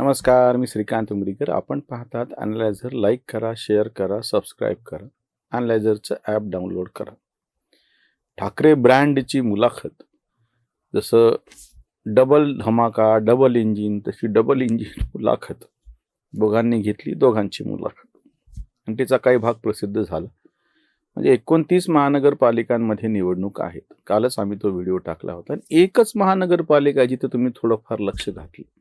नमस्कार मी श्रीकांत उमरीकर. आपण पाहतात अनलायझर लाईक करा शेअर करा सबस्क्राईब करा. अनलायझरचं ॲप डाउनलोड करा. ठाकरे ब्रँडची मुलाखत. जसं डबल धमाका डबल इंजिन तशी डबल इंजिन मुलाखत. दोघांनी घेतली दोघांची मुलाखत. आणि तिचा काही भाग प्रसिद्ध झाला. म्हणजे एकोणतीस महानगरपालिकांमध्ये निवडणूक आहेत. कालच आम्ही तो व्हिडिओ टाकला होता. आणि एकच महानगरपालिका जिथे तुम्ही थोडंफार लक्ष घातलं.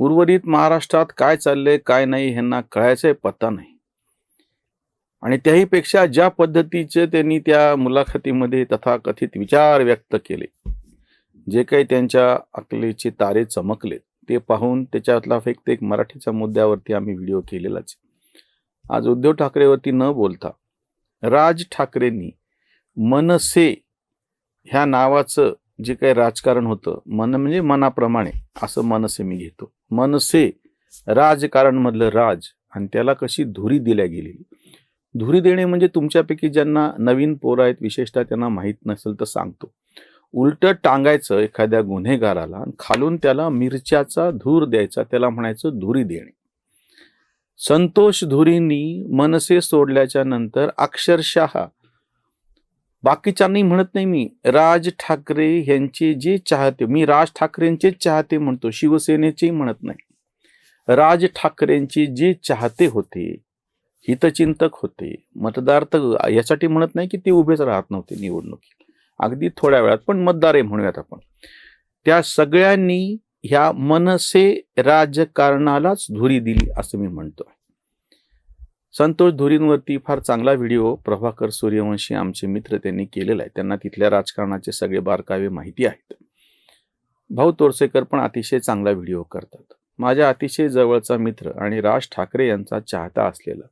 उर्वरित महाराष्ट्रात काय चाललंय काय नाही ह्यांना कळायचंय पत्ता नाही. आणि त्याहीपेक्षा ज्या पद्धतीचे त्यांनी त्या मुलाखतीमध्ये तथाकथित विचार व्यक्त केले जे काही त्यांच्या अकलेचे तारे चमकले ते पाहून त्याच्यातला फक्त एक मराठीच्या मुद्द्यावरती आम्ही व्हिडिओ केलेलाच आज उद्धव ठाकरेवरती न बोलता राज ठाकरेंनी मनसे ह्या नावाचं जे काही राजकारण होतं मन म्हणजे मनाप्रमाणे असं मनसे मी घेतो. मनसे राजकारणमधलं राज आणि त्याला कशी धुरी दिल्या गेलेली धुरी देणे म्हणजे तुमच्यापैकी ज्यांना नवीन पोरं आहेत विशेषतः त्यांना माहीत नसेल तर सांगतो. उलट टांगायचं एखाद्या गुन्हेगाराला आणि खालून त्याला मिरच्याचा धूर द्यायचा त्याला म्हणायचं धुरी देणे. संतोष धुरींनी मनसे सोडल्याच्या नंतर अक्षरशः बाकीच्यांनाही म्हणत नाही मी राज ठाकरे यांचे जे चाहते मी राज ठाकरेंचे चाहते म्हणतो शिवसेनेचेही म्हणत नाही. राज ठाकरेंचे जे चाहते होते हितचिंतक होते मतदार तर यासाठी म्हणत नाही की ते उभेच राहत नव्हते निवडणुकीत. अगदी थोड्या वेळात पण मतदार आहे म्हणूयात आपण. त्या सगळ्यांनी ह्या मनसे राजकारणालाच धुरी दिली असं मी म्हणतोय. संतोष धुरींवरती फार चांगला व्हिडिओ प्रभाकर सूर्यवंशी आमचे मित्र त्यांनी केलेला आहे. त्यांना तिथल्या राजकारणाचे सगळे बारकावे माहिती आहेत. भाऊ तोरसेकर पण अतिशय चांगला व्हिडिओ करतात. माझ्या अतिशय जवळचा मित्र आणि राज ठाकरे यांचा चाहता असलेला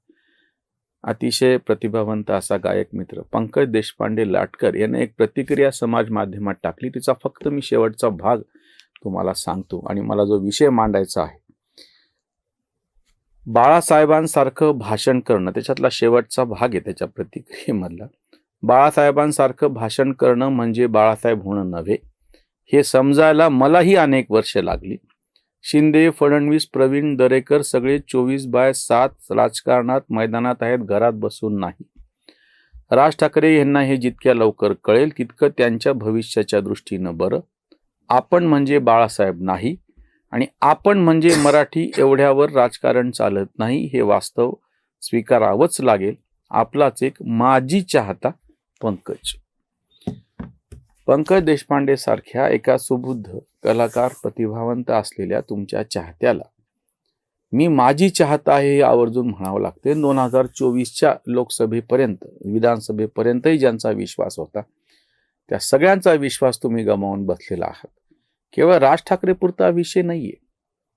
अतिशय प्रतिभावंत असा गायक मित्र पंकज देशपांडे लाटकर याने एक प्रतिक्रिया समाज माध्यमात टाकली. तिचा फक्त मी शेवटचा भाग तुम्हाला सांगतो आणि मला जो विषय मांडायचा आहे बाळासाहेबांसारखं भाषण करणं त्याच्यातला शेवटचा भाग आहे त्याच्या प्रतिक्रियेमधला. बाळासाहेबांसारखं भाषण करणं म्हणजे बाळासाहेब होणं नव्हे. हे समजायला मलाही अनेक वर्ष लागली. शिंदे फडणवीस प्रवीण दरेकर सगळे चोवीस बाय सात राजकारणात मैदानात आहेत घरात बसून नाही. राज ठाकरे यांना हे जितक्या लवकर कळेल तितकं त्यांच्या भविष्याच्या दृष्टीनं बरं. आपण म्हणजे बाळासाहेब नाही. आणि आपण म्हणजे मराठी एवढ्यावर राजकारण चालत नाही हे वास्तव स्वीकारावंच लागेल. आपलाच एक माजी चाहता पंकज. पंकज देशपांडे सारख्या एका सुबुद्ध कलाकार प्रतिभावंत असलेल्या तुमच्या चाहत्याला मी माझी चाहता आहे हे आवर्जून म्हणावं लागते. दोन हजार चोवीसच्या लोकसभेपर्यंत विधानसभेपर्यंतही ज्यांचा विश्वास होता त्या सगळ्यांचा विश्वास तुम्ही गमावून बसलेला आहात. केवळ राज ठाकरे पुरता विषय नाहीये.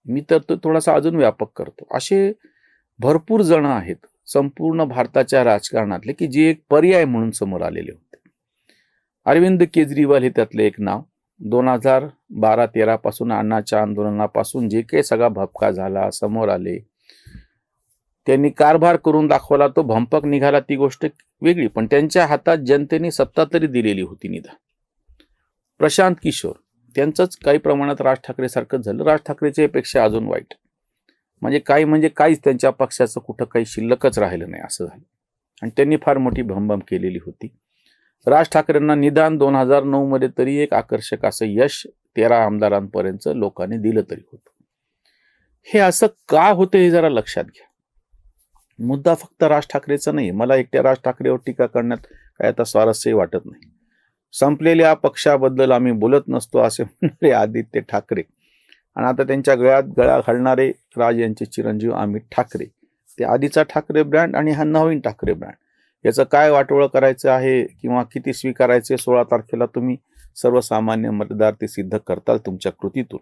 मी तर तो थोडासा अजून व्यापक करतो. असे भरपूर जण आहेत संपूर्ण भारताच्या राजकारणातले की जे एक पर्याय म्हणून समोर आलेले होते. अरविंद केजरीवाल हे त्यातले एक नाव. दोन हजार बारा तेरापासून अण्णाच्या आंदोलनापासून जे काही सगळा भपका झाला समोर आले त्यांनी कारभार करून दाखवला तो भंपक निघाला ती गोष्ट वेगळी. पण त्यांच्या हातात जनतेने सत्ता तरी दिलेली होती निधा प्रशांत किशोर. त्यांचंच काही प्रमाणात राज ठाकरेसारखंच झालं. राज ठाकरेच्या पेक्षा अजून वाईट. म्हणजे काही म्हणजे काहीच त्यांच्या पक्षाचं कुठं काही शिल्लकच राहिलं नाही असं झालं. आणि त्यांनी फार मोठी भमभम केलेली होती. राज ठाकरेंना निदान दोन हजार नऊमध्ये तरी एक आकर्षक असं यश तेरा आमदारांपर्यंत लोकांनी दिलं तरी होतं. हे असं का होतं हे जरा लक्षात घ्या. मुद्दा फक्त राज ठाकरेचा नाही मला एकट्या राज ठाकरेवर टीका करण्यात काय आता स्वारस्यही वाटत नाही. संपलेल्या पक्षाबद्दल आम्ही बोलत नसतो असे म्हणणारे आदित्य ठाकरे. आणि आता त्यांच्या गळ्यात गळा घालणारे राज यांचे चिरंजीव अमित ठाकरे. ते आधीचा ठाकरे ब्रँड आणि हा नवीन ठाकरे ब्रँड. याचं काय वाटोळं करायचं आहे किंवा किती स्वीकारायचे सोळा तारखेला तुम्ही सर्वसामान्य मतदार ते सिद्ध करताल तुमच्या कृतीतून.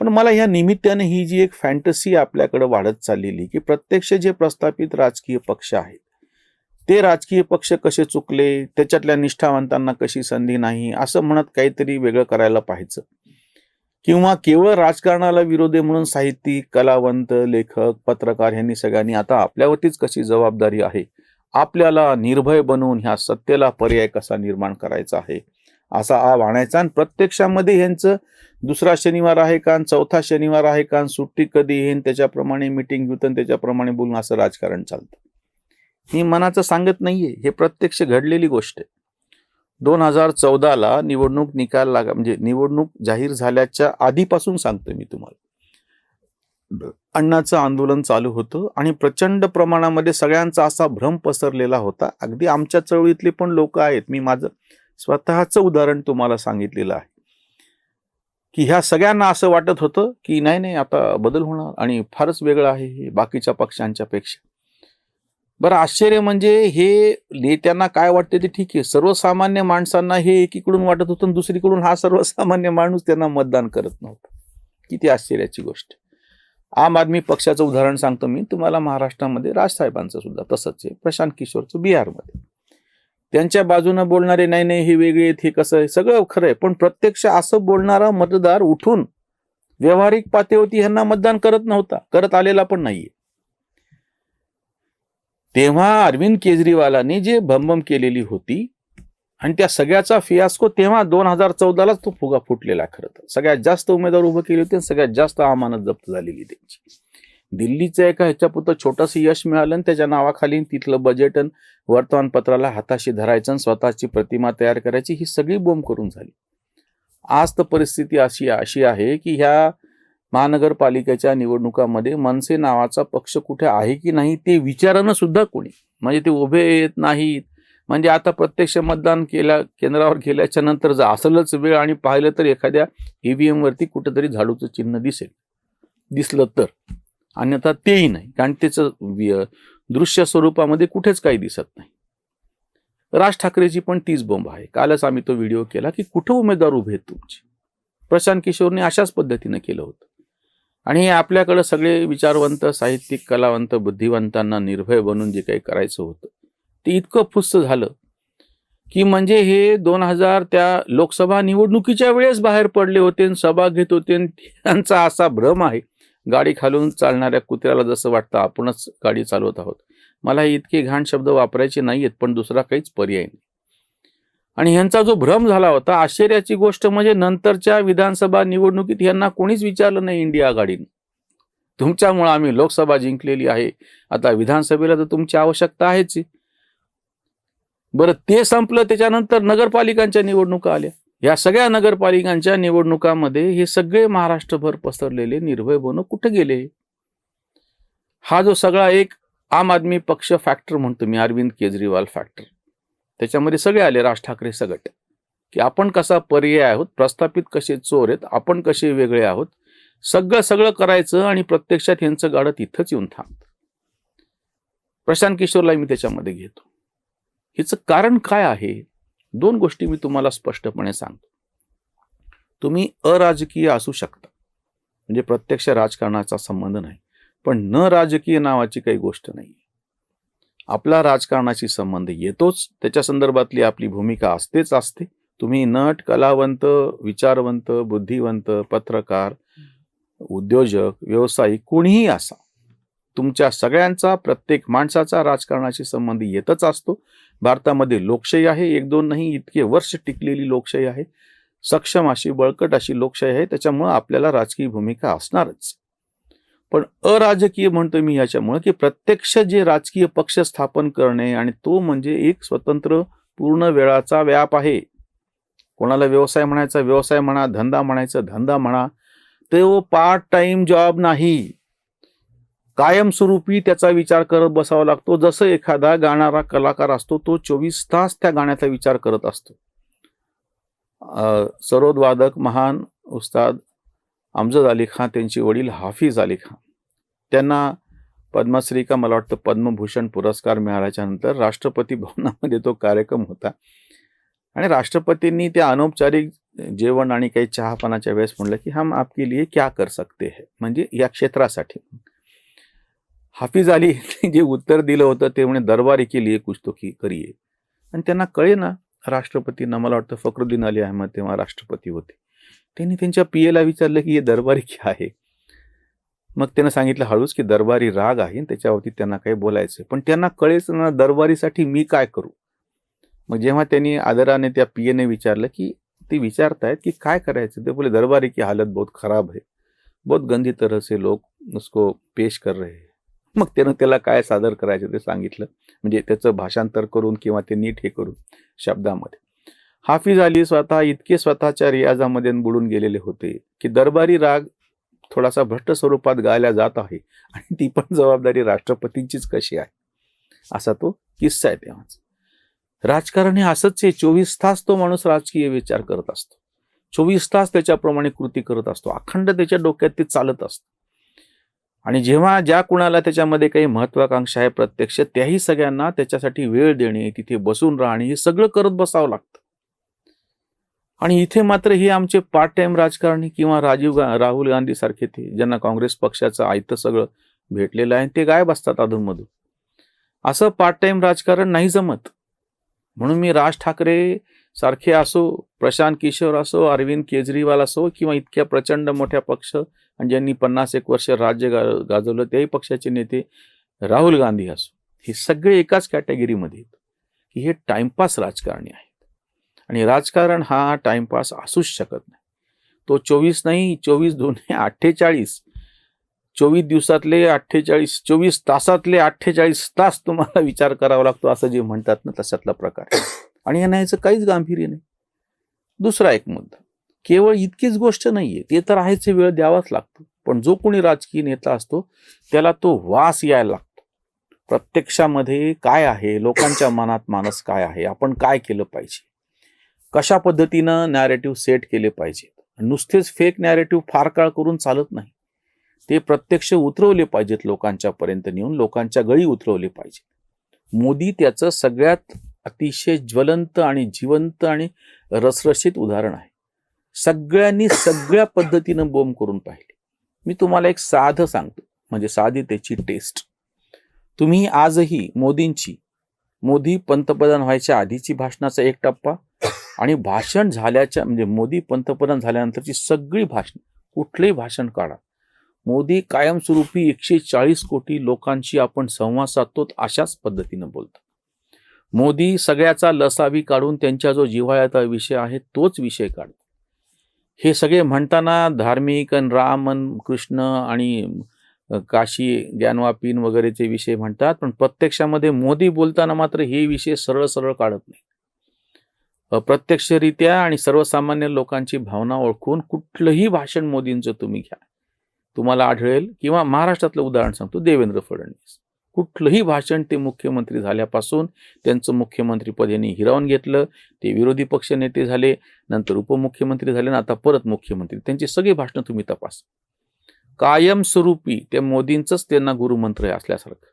पण मला या निमित्ताने ही जी एक फॅन्टसी आपल्याकडे वाढत चाललेली की प्रत्यक्ष जे प्रस्थापित राजकीय पक्ष आहेत ते राजकीय पक्ष कसे चुकले त्याच्यातल्या निष्ठावंतांना कशी संधी नाही असं म्हणत काहीतरी वेगळं करायला पाहायचं. किंवा केवळ राजकारणाला विरोधी म्हणून साहित्यिक कलावंत लेखक पत्रकार यांनी सगळ्यांनी आता आपल्यावरतीच कशी जबाबदारी आहे? आपल्याला निर्भय बनवून ह्या सत्तेला पर्याय कसा निर्माण करायचा आहे? असा आव आणायचा आणि प्रत्यक्षामध्ये ह्यांचं दुसरा शनिवार आहे का चौथा शनिवार आहे का सुट्टी कधी येईन त्याच्याप्रमाणे मिटिंग घेऊन त्याच्याप्रमाणे बोलून असं राजकारण चालतं. मी मनाचं सांगत नाहीये. हे प्रत्यक्ष घडलेली गोष्ट आहे. दोन हजार चौदाला निवडणूक निकाल लागा म्हणजे निवडणूक जाहीर झाल्याच्या आधीपासून सांगतो मी तुम्हाला. अण्णाचं आंदोलन चालू होतं आणि प्रचंड प्रमाणामध्ये सगळ्यांचा असा भ्रम पसरलेला होता. अगदी आमच्या चळवळीतले पण लोक आहेत. मी माझं स्वतःचं उदाहरण तुम्हाला सांगितलेलं आहे. की ह्या सगळ्यांना असं वाटत होतं की नाही नाही आता बदल होणार आणि फारच वेगळं आहे हे बाकीच्या पक्षांच्या पेक्षा बरं आश्चर्य म्हणजे हे नेत्यांना काय वाटते ते ठीक आहे. सर्वसामान्य माणसांना हे एकीकडून वाटत होतं दुसरीकडून हा सर्वसामान्य माणूस त्यांना मतदान करत नव्हता. किती आश्चर्याची गोष्ट. आम आदमी पक्षाचं उदाहरण सांगतो मी. तुम्हाला महाराष्ट्रामध्ये राजसाहेबांचं सुद्धा तसंच आहे. प्रशांत किशोरचं बिहारमध्ये. त्यांच्या बाजूनं बोलणारे नाही नाही हे वेगळे आहेत हे कसं आहे? सगळं खरं आहे. पण प्रत्यक्ष असं बोलणारा मतदार उठून व्यावहारिक पातळीवरती ह्यांना मतदान करत नव्हता. करत आलेला पण नाहीये. तेव्हा अरविंद केजरीवालांनी जे भमभम केलेली होती आणि त्या सगळ्याचा फियास्को तेव्हा दोन हजार चौदालाच तो फुगा फुटलेला खरं तर. सगळ्यात जास्त उमेदवार उभे केले होते आणि सगळ्यात जास्त अमानत जप्त झालेली त्यांची. दिल्लीचं एका ह्याच्यापुरतं छोटंसं यश मिळालं आणि त्याच्या नावाखाली तिथलं बजेट आणि वर्तमानपत्राला हाताशी धरायचं आणि स्वतःची प्रतिमा तयार करायची ही सगळी बोंब करून झाली. आज तर परिस्थिती अशी अशी आहे की ह्या महानगरपालिकेच्या निवडणुकामध्ये मनसे नावाचा पक्ष कुठे आहे की नाही ते विचारणं सुद्धा कोणी. म्हणजे ते उभे येत नाहीत. म्हणजे आता प्रत्यक्ष मतदान केल्या केंद्रावर गेल्याच्यानंतर जर असलच वेळ आणि पाहिलं तर एखाद्या ईव्हीएम वरती कुठंतरी झाडूचं चिन्ह दिसेल. दिसलं तर. अन्यथा तेही नाही. कारण त्याचं दृश्य स्वरूपामध्ये कुठेच काही दिसत नाही. राज ठाकरेची पण तीच बोंब आहे. कालच आम्ही तो व्हिडिओ केला की कुठं उमेदवार उभे आहेत तुमचे? प्रशांत किशोरने अशाच पद्धतीनं केलं होतं. आणि हे आपल्याकडं सगळे विचारवंत साहित्यिक कलावंत बुद्धिवंतांना निर्भय बनून जे काही करायचं होतं ते इतकं फुस्स झालं की म्हणजे हे दोन हजार त्या लोकसभा निवडणुकीच्या वेळेस बाहेर पडले होते आणि सभा घेत होते आणि त्यांचा असा भ्रम आहे. गाडी खालून चालणाऱ्या कुत्र्याला जसं वाटतं आपणच गाडी चालवत आहोत. मला इतके घाण शब्द वापरायचे नाही आहेत पण दुसरा काहीच पर्याय नाही. आणि ह्यांचा जो भ्रम झाला होता आश्चर्याची गोष्ट म्हणजे नंतरच्या विधानसभा निवडणुकीत यांना कोणीच विचारलं नाही इंडिया आघाडीनं. तुमच्यामुळे आम्ही लोकसभा जिंकलेली आहे. आता विधानसभेला तर तुमची आवश्यकता आहेच. बरं ते संपलं त्याच्यानंतर नगरपालिकांच्या निवडणुका आल्या. या सगळ्या नगरपालिकांच्या निवडणुकामध्ये हे सगळे महाराष्ट्रभर पसरलेले निर्भय बनू कुठे गेले? हा जो सगळा एक आम आदमी पक्ष फॅक्टर म्हणतो मी अरविंद केजरीवाल फॅक्टर त्याच्यामध्ये सगळे आले राज ठाकरे सगट. की आपण कसा पर्याय आहोत प्रस्थापित कसे चोर आहेत आपण कसे वेगळे आहोत सगळं सगळं करायचं आणि प्रत्यक्षात यांचं गाडं तिथंच येऊन थांबत. प्रशांत किशोरला मी त्याच्यामध्ये घेतो. हिचं कारण काय आहे? दोन गोष्टी मी तुम्हाला स्पष्टपणे सांगतो. तुम्ही अराजकीय असू शकता. म्हणजे प्रत्यक्ष राजकारणाचा संबंध नाही. पण न राजकीय नावाची काही गोष्ट नाही आपला राजकारणाशी संबंध येतोच. त्याच्या संदर्भातली आपली भूमिका असतेच असते. तुम्ही नट कलावंत विचारवंत बुद्धिवंत पत्रकार उद्योजक व्यावसायिक कोणीही असा तुमच्या सगळ्यांचा प्रत्येक माणसाचा राजकारणाशी संबंध येतच असतो. भारतामध्ये लोकशाही आहे. एक दोन नाही इतके वर्ष टिकलेली लोकशाही आहे. सक्षम अशी बळकट अशी लोकशाही आहे. त्याच्यामुळं आपल्याला राजकीय भूमिका असणारच. पण अराजकीय म्हणतो मी याच्यामुळे की प्रत्यक्ष जे राजकीय पक्ष स्थापन करणे आणि तो म्हणजे एक स्वतंत्र पूर्ण वेळाचा व्याप आहे. कोणाला व्यवसाय म्हणायचा व्यवसाय म्हणा धंदा म्हणायचा धंदा म्हणा तो पार्ट टाइम जॉब नाही. कायमस्वरूपी त्याचा विचार करत बसावा लागतो. जसं एखादा गाणारा कलाकार असतो तो चोवीस तास त्या गाण्याचा विचार करत असतो. अं, सरोदवादक महान उस्ताद अमजद अली खान त्यांचे वडील हाफिज अली खान. त्यांना पद्मश्री का मला वाटतं पद्मभूषण पुरस्कार मिळाल्याच्या नंतर राष्ट्रपती भवनामध्ये तो कार्यक्रम होता. आणि राष्ट्रपतींनी त्या अनौपचारिक जेवण आणि काही चहापानाच्या वेळेस म्हणलं की हम आपके लिए क्या कर सकते है? म्हणजे या क्षेत्रासाठी. हाफिज अली जे उत्तर दिलं होतं ते म्हणजे दरबारी के लिए कुछ तो की करिये आणि त्यांना कळे ना राष्ट्रपतींना मला वाटतं फखरुद्दीन अली अहमद तेव्हा राष्ट्रपती होते. त्यांनी त्यांच्या पियेला विचारलं की हे दरबारी क्या आहे मग त्यांना सांगितलं हळूच की दरबारी राग आहे आणि त्याच्यावरती त्यांना काही बोलायचं पण त्यांना कळेच ना दरबारीसाठी मी काय करू? मग जेव्हा त्यांनी आदराने त्या पियेने विचारलं की ते विचारतायत की काय करायचं? ते बोले दरबारी की हालत बहुत खराब है. बहुत गंदी तरह से लोग उसको पेश कर रहे हैं. मग त्यानं त्याला काय सादर करायचं ते सांगितलं. म्हणजे त्याचं भाषांतर करून किंवा ते नीट हे करून शब्दामध्ये. हाफिज अली स्वतः इतके स्वतःच्या रियाजामध्ये बुडून गेलेले होते की दरबारी राग थोडासा भ्रष्ट स्वरूपात गायला जात आहे आणि ती पण जबाबदारी राष्ट्रपतींचीच कशी आहे? असा तो किस्सा आहे तेव्हाच. राजकारण हे असंच आहे चोवीस तास तो माणूस राजकीय विचार करत असतो. चोवीस तास त्याच्याप्रमाणे कृती करत असतो. अखंड त्याच्या डोक्यात ते चालत असतं. आणि जेव्हा ज्या कुणाला त्याच्यामध्ये काही महत्वाकांक्षा आहे प्रत्यक्ष त्याही सगळ्यांना त्याच्यासाठी वेळ देणे तिथे बसून राहणे हे सगळं करत बसावं लागतं. आणि इथे मात्र हे आमचे पार्ट टाइम राजकारणी किंवा राजीव गा राहुल गांधी सारखे ते ज्यांना काँग्रेस पक्षाचं आयतं सगळं भेटलेलं आहे ते गायब असतात अधूनमधून. असं पार्ट टाइम राजकारण नाही जमत. म्हणून मी राज ठाकरे सारखे असो प्रशांत किशोर असो अरविंद केजरीवाल असो किंवा इतक्या प्रचंड मोठ्या पक्ष आणि ज्यांनी पन्नास एक वर्ष राज्य गा गाजवलं त्याही पक्षाचे नेते राहुल गांधी असो. हे सगळे एकाच कॅटेगरीमध्ये आहेत. की हे टाइमपास राजकारणी आहे आणि राजकारण हा टाइमपास असूच शकत नाही. तो चोवीस नाही चोवीस दोन अठ्ठेचाळीस. चोवीस दिवसातले अठ्ठेचाळीस चोवीस तासातले अठ्ठेचाळीस तास तुम्हाला विचार करावा लागतो असं जे म्हणतात ना तशातला प्रकार. आणि या न्यायचं काहीच गांभीर्य नाही. दुसरा एक मुद्दा. केवळ इतकीच गोष्ट नाहीये ते तर आहेच वेळ द्यावाच लागतो. पण जो कोणी राजकीय नेता असतो त्याला तो वास यायला लागतो. प्रत्यक्षामध्ये काय आहे लोकांच्या मनात मानस काय आहे आपण काय केलं पाहिजे? कशा पद्धतीनं नॅरेटिव्ह सेट केले पाहिजेत नुसतेच फेक नॅरेटिव्ह फार काळ करून चालत नाही. ते प्रत्यक्ष उतरवले पाहिजेत लोकांच्या पर्यंत नेऊन लोकांच्या गळी उतरवले पाहिजेत. मोदी त्याचं सगळ्यात अतिशय ज्वलंत आणि जिवंत आणि रसरशीत उदाहरण आहे. सगळ्यांनी सगळ्या पद्धतीनं बोंब करून पाहिले. मी तुम्हाला एक साधं सांगतो. म्हणजे साधी त्याची टेस्ट तुम्ही आजही मोदींची मोदी पंतप्रधान व्हायच्या आधीची भाषणाचा एक टप्पा आणि भाषण झाल्याच्या म्हणजे मोदी पंतप्रधान झाल्यानंतरची सगळी भाषण कुठलंही भाषण काढा. मोदी कायमस्वरूपी एकशे चाळीस कोटी लोकांशी आपण संवाद साधतो अशाच पद्धतीनं बोलतो. मोदी सगळ्याचा लसावी काढून त्यांच्या जो जिव्हाळ्याचा विषय आहे तोच विषय काढतो. हे सगळे म्हणताना धार्मिक आणि राम अन कृष्ण आणि काशी ज्ञानवापीन वगैरेचे विषय म्हणतात पण प्रत्यक्षामध्ये मोदी बोलताना मात्र हे विषय सरळ सरळ काढत नाही. अप्रत्यक्षरित्या आणि सर्वसामान्य लोकांची भावना ओळखून कुठलंही भाषण मोदींचं तुम्ही घ्या. तुम्हाला आढळेल किंवा महाराष्ट्रातलं उदाहरण सांगतो देवेंद्र फडणवीस. कुठलंही भाषण ते मुख्यमंत्री झाल्यापासून त्यांचं मुख्यमंत्रीपद यांनी हिरावून घेतलं ते विरोधी पक्ष नेते झाले नंतर उपमुख्यमंत्री झाले ना आता परत मुख्यमंत्री. त्यांची सगळी भाषणं तुम्ही तपासा. कायमस्वरूपी त्या मोदींचंच त्यांना गुरुमंत्र असल्यासारखं.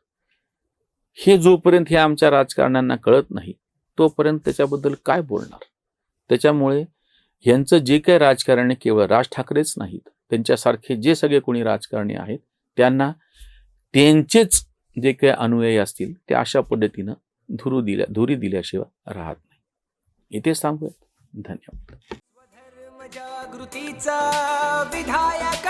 हे जोपर्यंत हे आमच्या राजकारण्यांना कळत नाही तोपर्यंत त्याच्याबद्दल काय बोलणार? त्याच्यामुळे यांचं जे काही राजकारण आहे केवळ राज ठाकरेच नाहीत त्यांच्यासारखे जे सगळे कोणी राजकारणी आहेत त्यांना त्यांचेच जे काही अनुयायी असतील ते अशा पद्धतीनं धुरू दिल्या धुरी दिल्याशिवाय राहत नाही. इथेच थांबूयात. धन्यवाद. जागृतीचा विधायक